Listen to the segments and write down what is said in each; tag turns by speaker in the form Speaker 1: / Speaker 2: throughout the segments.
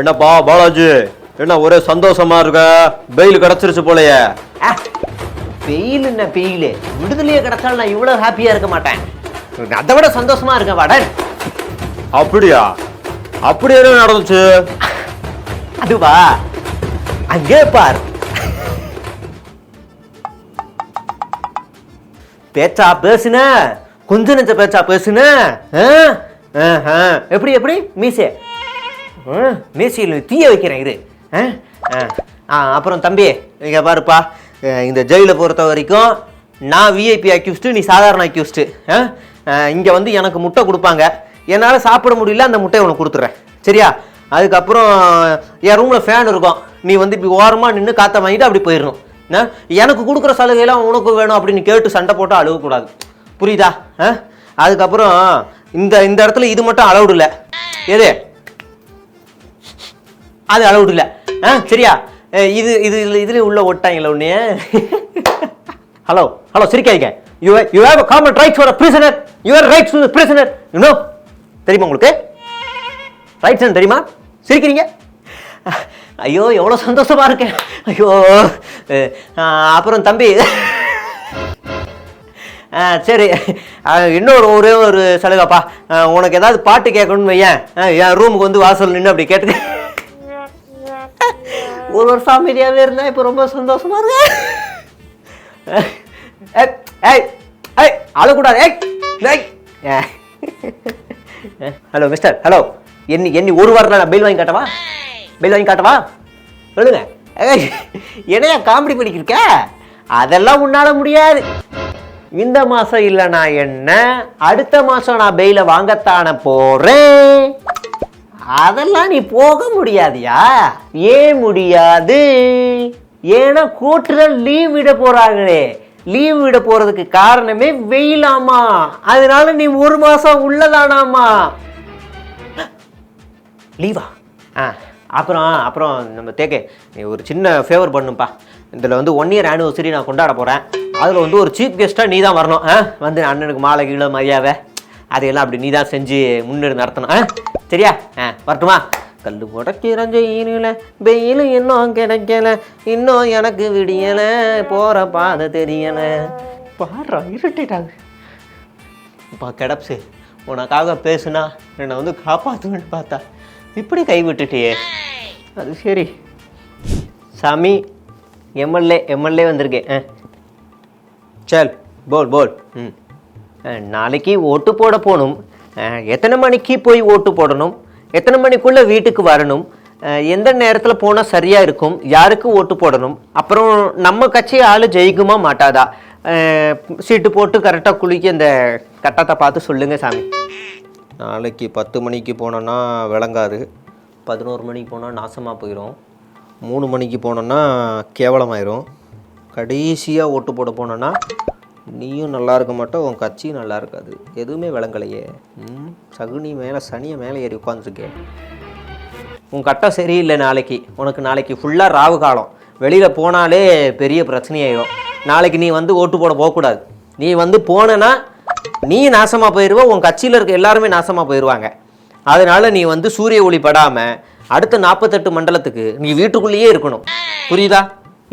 Speaker 1: என்னப்பா பாலாஜி? என்ன ஒரே சந்தோஷமா இருக்க? பெயில் கிடைச்சிருச்சு போலயே.
Speaker 2: பெயில் என்ன பெயில் விடுதலையே கிடைச்சாலும் நான் இவ்வளவு ஹாப்பியா இருக்க மாட்டேன். அதை விட சந்தோஷமா இருக்கேன் வாடன்.
Speaker 1: அப்படியா? அப்படி என்ன நடந்துச்சு?
Speaker 2: அதுவா? அங்கே பார். பேச்சா பேசுன? கொஞ்ச நெஞ்ச பேச்சா பேசுன. எப்படி எப்படி? மீசே. மீசையில் தீய வைக்கிறேன் இரு. ஆ? ஆ. ஆ, அப்புறம் தம்பி இங்கே பாருப்பா. இந்த ஜெயிலை பொறுத்த வரைக்கும் நான் விஐபி அக்யூஸ்டு நீ சாதாரண அக்யூஸ்டு இங்கே வந்து எனக்கு முட்டை கொடுப்பாங்க. என்னால் சாப்பிட முடியல அந்த முட்டையை உனக்கு கொடுத்துட்றேன். சரியா? அதுக்கப்புறம் என் ரூமில் ஃபேன் இருக்கும். நீ வந்து இப்படி ஓரமாக நின்று காற்ற வாங்கிட்டு அப்படி போயிடணும். எனக்கு கொடுக்குற சலுகையெல்லாம் உனக்கு வேணும் அப்படின்னு கேட்டு சண்டை போட்டு அழுகக்கூடாது. புரியுதா? ஆ? அதுக்கப்புறம் இந்த இந்த இடத்துல இது மட்டும் அலௌடு இல்லை. எது? அது அலௌடு இல்லை. ஆ சரியா? இது இது இது இதுல உள்ள ஒட்டாங்களா ஒண்ணு hello hello சிரிக்காதீங்க. You you have common rights for a prisoner your rights to prisoner you know தெரியுமா உங்களுக்கு? ரைட்ஸ் தெரியுமா? சிரிக்கிறீங்க? ஐயோ எவ்வளோ சந்தோஷமாக இருக்கேன். ஐயோ அப்புறம் தம்பி. சரி. இன்னொரு ஒரே ஒரு சலுகைப்பா. உனக்கு ஏதாவது பாட்டு கேட்கணும்னு வையேன். ஆ, என் ரூமுக்கு வந்து வாசல் நின்று அப்படி கேட்டு ஒரு வருஷம் அமைதியாகவே இருந்தேன் இப்போ ரொம்ப சந்தோஷமா இருக்கேன் அழக்கூடாது. ஹலோ மிஸ்டர் ஹலோ என்னி என்னி ஒரு வாரத்தில் நான் பில் வாங்கி காட்டவா? பில் வாங்கி காட்டவா? சொல்லுங்க. என்னையா காமெடி பண்ணிக்கிருக்க அதெல்லாம் உன்னால முடியாது. இந்த மாசம் இல்லைனா நான் என்ன? அடுத்த மாசம் நான் பெயில வாங்கத்தான போகிறேன் அதெல்லாம் நீ போக முடியாதியா? ஏன் முடியாது? ஏன்னா கோர்ட்டுல லீவ் விட போறாங்களே. லீவ் விட போறதுக்கு காரணமே வெயிலாமா? அதனால நீ ஒரு மாசம் உள்ளதானாமா? லீவா ஆ? அப்புறம் அப்புறம் நம்ம தேக்கே நீ ஒரு சின்ன ஃபேவர் பண்ணுப்பா. இதில் வந்து ஒன் இயர் ஆனிவர்சரி நான் கொண்டாட போகிறேன் அதில் வந்து ஒரு சீஃப் கெஸ்ட்டாக நீ தான் வரணும். ஆ வந்து அண்ணனுக்கு மாலை கீழே மரியாதை. அதையெல்லாம் அப்படி நீ தான் செஞ்சு முன்னெடு நடத்தணும். ஆ? சரியா? ஆ. வரட்டுமா? கல் முடக்கிறஞ்சையில வெயில் இன்னும் கிடைக்கல இன்னும் எனக்கு விடியல போகிற பாதை தெரியல. பாடுறா இருட்டிட்டாங்க அப்பா கிடப்ஸு உனக்காக பேசுனா என்னை வந்து காப்பாற்றுவேன்னு பார்த்தா இப்படி கை விட்டுட்டியே. அது சரி. சாமி எம்எல்ஏ எம்எல்ஏ வந்திருக்கேன் ஆ. சல் போல் போல். ம். நாளைக்கு ஓட்டு போட போகணும். எத்தனை மணிக்கு போய் ஓட்டு போடணும்? எத்தனை மணிக்குள்ளே வீட்டுக்கு வரணும்? எந்த நேரத்தில் போனால் சரியாக இருக்கும்? யாருக்கு ஓட்டு போடணும்? அப்புறம் நம்ம கட்சி ஆள் ஜெயிக்குமா மாட்டாதா? சீட்டு போட்டு கரெக்டாக குளிக்க இந்த கட்டத்தை பார்த்து சொல்லுங்கள் சாமி. நாளைக்கு பத்து மணிக்கு போனோன்னா விளங்காது. பதினோரு மணிக்கு போனால் நாசமாக போயிடும் மூணு மணிக்கு போனோன்னா கேவலமாயிரும். கடைசியாக ஓட்டு போட போனோன்னா நீயும் நல்லா இருக்க மாட்டோம் உன் கட்சியும் நல்லா இருக்காது எதுவுமே விளங்கலையே. ம் சகுனி மேலே சனியை மேலே ஏறி உட்காந்துருக்கேன் உன் கட்டம் சரியில்லை நாளைக்கு. உனக்கு நாளைக்கு ஃபுல்லாக ராவு காலம். வெளியில் போனாலே பெரிய பிரச்சனையாயிடும் நாளைக்கு நீ வந்து ஓட்டு போட போகக்கூடாது. நீ வந்து போனேன்னா நீ நாசமாக போயிடுவ உன் கட்சியில் இருக்க எல்லாருமே நாசமாக போயிடுவாங்க அதனால நீ வந்து சூரிய ஒளி படாமல் அடுத்த நாற்பத்தெட்டு மண்டலத்துக்கு நீ வீட்டுக்குள்ளேயே இருக்கணும். புரியுதா?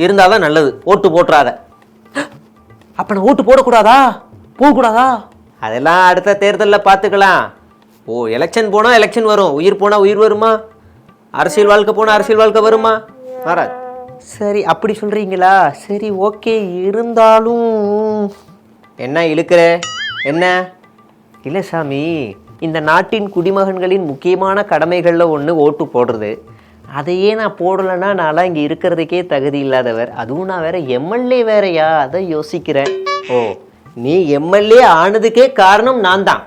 Speaker 2: இருந்தால் தான் நல்லது. ஓட்டு போட்டுறாத. அப்போ நான் ஓட்டு போடக்கூடாதா? போகக்கூடாதா? அதெல்லாம் அடுத்த தேர்தலில் பார்த்துக்கலாம் ஓ எலெக்ஷன் போனால் எலெக்ஷன் வரும். உயிர் போனால் உயிர் வருமா? அரசியல் வாழ்க்கை போனால் அரசியல் வாழ்க்கை வருமா? வராது. சரி அப்படி சொல்கிறீங்களா சரி ஓகே. இருந்தாலும் என்ன இழுக்கிற? என்ன? இல்லை சாமி இந்த நாட்டின் குடிமகன்களின் முக்கியமான கடமைகளில் ஒன்று ஓட்டு போடுறது. அதையே நான் போடலைன்னா நான்லாம் இங்கே இருக்கிறதுக்கே தகுதி இல்லாதவர். அதுவும் நான் வேற எம்எல்ஏ வேறையா? அதை யோசிக்கிறேன். ஓ நீ எம்எல்ஏ ஆனதுக்கே காரணம் நான் தான்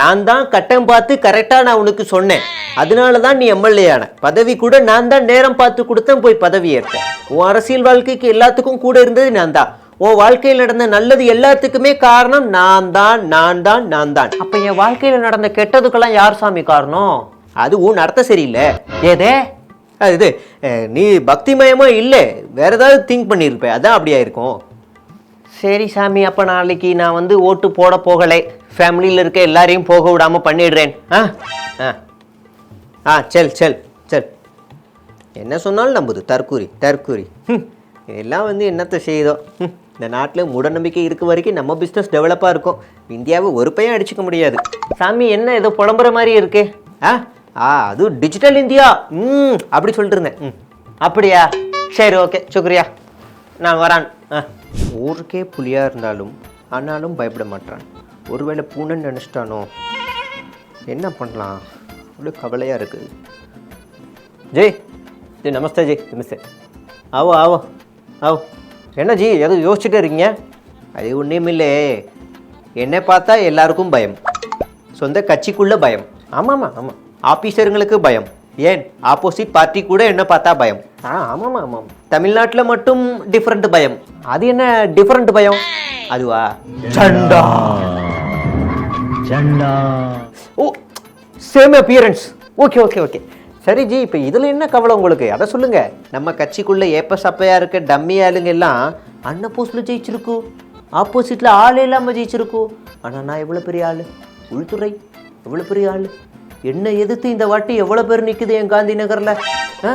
Speaker 2: நான் தான் கட்டம் பார்த்து கரெக்டாக நான் உனக்கு சொன்னேன். அதனால தான் நீ எம்எல்ஏ ஆன. பதவி கூட நான் தான் நேரம் பார்த்து கொடுத்தேன் போய் பதவி ஏற்றேன். உன் அரசியல் வாழ்க்கைக்கு எல்லாத்துக்கும் கூட இருந்தது நான் தான் உன் வாழ்க்கையில் நடந்த நல்லது எல்லாத்துக்குமே காரணம் நான் தான் நான் தான் நான் தான் அப்ப என் வாழ்க்கையில் நடந்த கெட்டதுக்கெல்லாம் யார் சாமி காரணம்? அது உன் நடத்த சரியில்லை. ஏதே? இது அஹ், நீ பக்திமயமா இல்லை வேற ஏதாவது திங்க் பண்ணியிருப்ப அதான் அப்படியா இருக்கும்? சரி சாமி அப்போ நாளைக்கு நான் வந்து ஓட்டு போட போகலை. ஃபேமிலியில் இருக்க எல்லாரையும் போக விடாம பண்ணிடுறேன். ஆ? ஆ. ஆ செல் செல் செல். என்ன சொன்னாலும் நம்புது தற்கூரி தற்கூரி. இதெல்லாம் வந்து என்னத்தை செய்யுதோ. இந்த நாட்டில் மூடநம்பிக்கை இருக்க வரைக்கும் நம்ம பிஸ்னஸ் டெவலப்பாக இருக்கும். இந்தியாவை ஒரு பையன் அடிச்சுக்க முடியாது. சாமி என்ன ஏதோ புலம்புற மாதிரி இருக்கு. ஆ? ஆ அது டிஜிட்டல் இந்தியா. ம் அப்படி சொல்லிட்டு இருந்தேன் ம். அப்படியா? சரி ஓகே. சுக்ரியா. நான் வரான். ஆ. ஊருக்கே புலியாக இருந்தாலும் ஆனாலும் பயப்பட மாட்டான். ஒருவேளை பூனைன்னு நினச்சிட்டானோ? என்ன பண்ணலாம்? அப்படியே கவலையாக இருக்குது ஜெய். ஜி நமஸ்தே ஜி நமஸ்தே. ஆவோ ஆவோ. ஆவோ. என்ன ஜி எதுவும் யோசிச்சுட்டே இருக்கீங்க? அது ஒன்றுமில்லே என்னை பார்த்தா எல்லாருக்கும் பயம். சொந்த கட்சிக்குள்ளே பயம். ஆமாம்மா ஆமாம் ஆபீசருங்களுக்கு பயம். ஏன்? ஆப்போசிட் பார்ட்டி கூட என்ன பார்த்தா பயம். ஆ ஆமாம்மா ஆமாம். தமிழ்நாட்டில் மட்டும் டிஃப்ரெண்ட் பயம். அது என்ன டிஃப்ரெண்ட் பயம்? அதுவா? சண்டா ஓ same appearance okay okay okay சரி ஜி இப்போ இதில் என்ன கவலை உங்களுக்கு? அதை சொல்லுங்க. நம்ம கட்சிக்குள்ள ஏப்ப சப்பையா இருக்க டம்மி ஆளுங்க எல்லாம் அன்ன போஸ்டில் ஜெயிச்சிருக்கு. ஆப்போசிட்டில் ஆளே இல்லாமல் ஜெயிச்சிருக்கு. ஆனால் நான் எவ்வளோ பெரிய ஆள்? உள்துறை எவ்வளோ பெரிய ஆள்? என்ன எதிர்த்து இந்த வாட்டி எவ்வளோ பேர் நிற்குது என் காந்தி நகரில்? ஆ?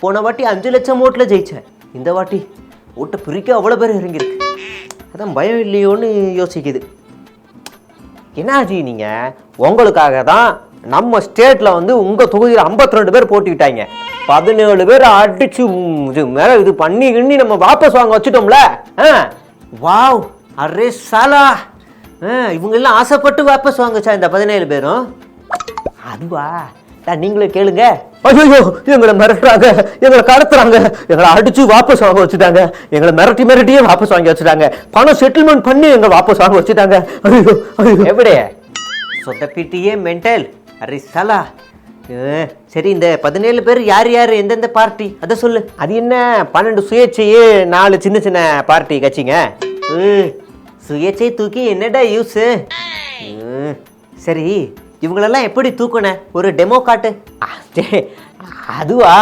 Speaker 2: போன வாட்டி அஞ்சு லட்சம் ஓட்டில் ஜெயித்தேன் இந்த வாட்டி ஓட்டை பிரிக்க அவ்வளோ பேர் இறங்கியிருக்கு. அதான் பயம் இல்லையோன்னு யோசிக்குது. என்னாச்சு நீங்கள் உங்களுக்காக தான் நம்ம ஸ்டேட்டில் வந்து உங்கள் தொகுதியில் 52 ரெண்டு பேர் போட்டிக்கிட்டாங்க. பதினேழு பேர் அடிச்சு இது மேலே இது பண்ணி கிண்ணி நம்ம வாபஸ் வாங்க வச்சுட்டோம்ல? ஆ, வாவ் அரே சாலா. ஆ, இவங்கெல்லாம் ஆசைப்பட்டு வாபஸ் வாங்கச்சா இந்த பதினேழு பேரும்? அதுவா? நீங்களே கேளுங்க. ஐயோ எங்களை மிரட்டுறாங்க. எங்களை கடத்துறாங்க. எங்களை அடிச்சு வாபஸ் வாங்க வச்சுட்டாங்க. எங்களை மிரட்டி மிரட்டியே வாபஸ் வாங்கி வச்சுட்டாங்க. பணம் செட்டில்மெண்ட் பண்ணி எங்க வாபஸ் வாங்க வச்சுட்டாங்க. ஐயோ ஐயோ எப்படி சொதப்பிட்டியே மென்டல் அரே சலா. அஹ், சரி இந்த பதினேழு பேர் யார் யார் எந்தெந்த பார்ட்டி? அதை சொல்லு. அது என்ன? பன்னெண்டு சுயேட்சையே நாலு சின்ன சின்ன பார்ட்டி கட்சிங்க. சுயேட்சை தூக்கி என்னடா யூஸு ம், சரி இவங்களெல்லாம் எப்படி தூக்குன? ஒரு டெமோ காட்டு. அதுவா?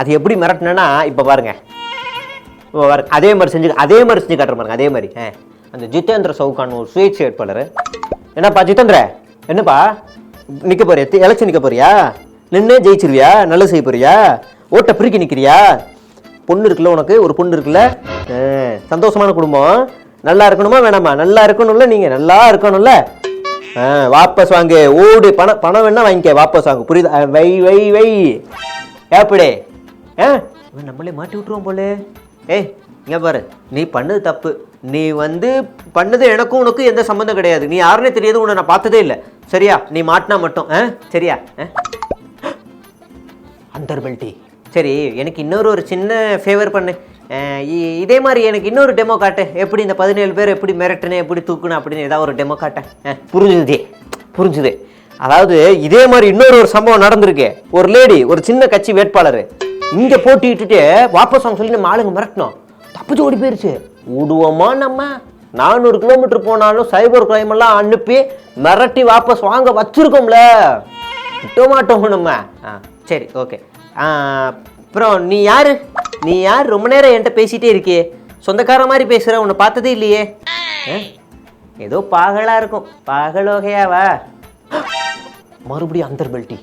Speaker 2: அது எப்படி மிரட்டினேன்னா இப்போ பாருங்க. இப்போ பாருங்க அதே மாதிரி செஞ்சு அதே மாதிரி செஞ்சு காட்டுற பாருங்க அதே மாதிரி. அந்த ஜிதேந்திர சவுகான் ஒரு சுயேட்சை வேட்பாளர். என்னப்பா ஜிதேந்திர? என்னப்பா? நிற்க போறியா? எலெக்ஷன் நிற்க போறியா? நின்று ஜெயிச்சிருவியா? நல்லது செய்ய போறியா? ஓட்டை பிரிக்கி நிற்கிறியா பொண்ணு இருக்குல்ல உனக்கு? ஒரு பொண்ணு இருக்குல்ல? சந்தோஷமான குடும்பம். நல்லா இருக்கணுமா? வேணாமா? நல்லா இருக்கணும்ல நீங்கள் நல்லா இருக்கணும்ல? வாபஸ் வாங்கு. ஓடு பணம் பணம் வேணா வாங்கிக்க வாபஸ் வாங்கு. புரியுதா? ஆ, வை வை வை. எப்படி ஆ? நம்மளே மாட்டி விட்டுருவோம் போல. ஏய் இங்க பாரு. நீ பண்ணது தப்பு. நீ வந்து பண்ணது எனக்கும் உனக்கும் எந்த சம்மந்தம் கிடையாது. நீ யாருன்னே தெரியாது உன்னை நான் பார்த்ததே இல்லை. சரியா? நீ மாட்டினா மட்டும். ஆ? சரியா? ஆ? அந்தர்பல்டி சரி எனக்கு இன்னொரு ஒரு சின்ன ஃபேவர் பண்ணு. இதே மாதிரி எனக்கு இன்னொரு டெமோ காட்டு. எப்படி இந்த பதினேழு பேர் எப்படி மிரட்டுனே எப்படி தூக்குனேன் அப்படின்னு ஏதாவது ஒரு டெமோ காட்டேன் அஹ் புரிஞ்சுது புரிஞ்சுது. அதாவது இதே மாதிரி இன்னொரு ஒரு சம்பவம் நடந்திருக்கு. ஒரு லேடி ஒரு சின்ன கட்சி வேட்பாளர். இங்கே போட்டிட்டுட்டு வாபஸ் வாங்க சொல்லி நம்ம ஆளுங்க மிரட்டணும் தப்பிச்சு ஓடி போயிருச்சு. விடுவோமா நம்ம? நானூறு கிலோமீட்டர் போனாலும் சைபர் கிரைம் எல்லாம் அனுப்பி மிரட்டி வாபஸ் வாங்க வச்சிருக்கோம்ல. விட்டோமாட்டோம் நம்ம. ஆ சரி ஓகே அப்புறம் நீ யாரு? நீ யார் ரொம்ப நேரம் என்கிட்ட பேசிட்டே இருக்கியே? சொந்தக்கார மாதிரி பேசுற உன்னை பார்த்ததே இல்லையே? ஏதோ பாகலா இருக்கும். பாகலோகையாவா மறுபடியும் அந்தர்பல்ட்டி.